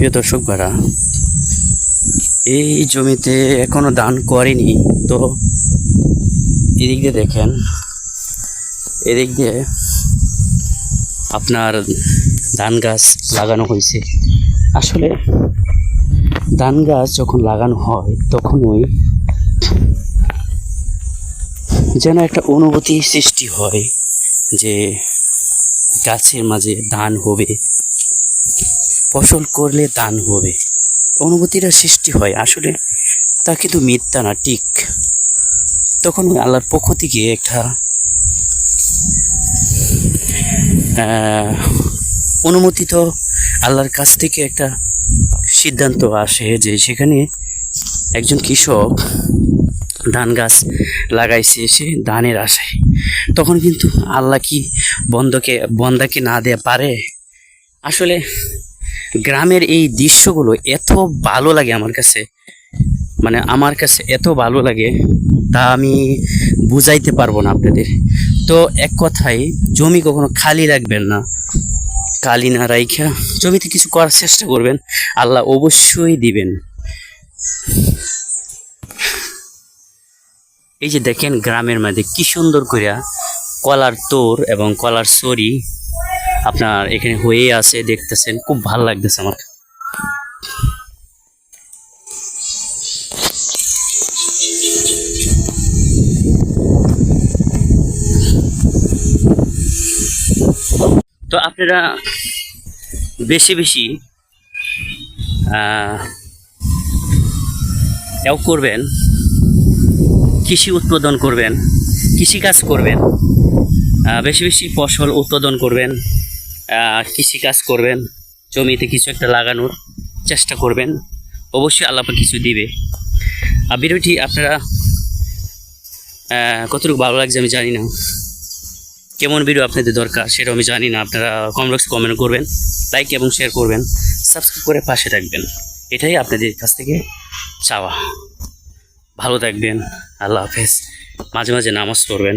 প্রিয় দর্শক ভাড়া এই জমিতে এখনও দান করেনি। তো এদিক দিয়ে দেখেন, এদিক দিয়ে আপনার ধান গাছ লাগানো হয়েছে। আসলে ধান গাছ যখন লাগানো হয় তখন ওই যেন একটা অনুভূতি সৃষ্টি হয় যে গাছের মাঝে ধান হবে। ফসল করলে দান হবে। অনুভূতিটা সৃষ্টি হয় আসলে তা কিন্তু মিথ্যা না ঠিক। তখন আল্লাহর পক্ষ থেকে একটা আহ, অনুমোদিত আল্লাহর কাছ থেকে একটা সিদ্ধান্ত আসে যে সেখানে একজন কৃষক ধান গাছ লাগাইছে সে ধানের আশায়। তখন কিন্তু আল্লাহ কি বন্ধকে বন্দাকে না দেয়া পারে? আসলে গ্রামের এই দৃশ্যগুলো এত ভালো লাগে আমার কাছে। মানে আমার কাছে এত ভালো লাগে, তা আমি বুঝাইতে পারব না আপনাদের। তো এক কথায়, জমি কখনো খালি রাখবেন না। খালি না রাইখা জমিতে কিছু করার চেষ্টা করবেন, আল্লাহ অবশ্যই দিবেন। এই যে দেখেন গ্রামের মধ্যে কি সুন্দর করিয়া কলার তোর এবং কলার সরি আপনার এখানে হয়ে আছে, দেখতেছেন, খুব ভালো লাগতেছে আমার। তো আপনারা বেশি বেশি এও করবেন, কৃষি উৎপাদন করবেন, কৃষিকাজ করবেন বেশি বেশি ফসল উৎপাদন করবেন কৃষিকাজ করবেন, জমিতে কিছু একটা লাগানোর চেষ্টা করবেন, অবশ্যই আল্লাপা কিছু দিবে। আর ভিডিওটি আপনারা কতটুকু ভালো লাগছে আমি জানি না। কেমন ভিডিও আপনাদের দরকার সেটা আমি জানি না, আপনারা কমেন্ট বক্সে কমেন্ট করবেন লাইক এবং শেয়ার করবেন সাবস্ক্রাইব করে পাশে থাকবেন। এটাই আপনাদের কাছ থেকে চাওয়া। ভালো থাকবেন, আল্লাহ হাফেজ। মাঝে মাঝে নামাজ পড়বেন।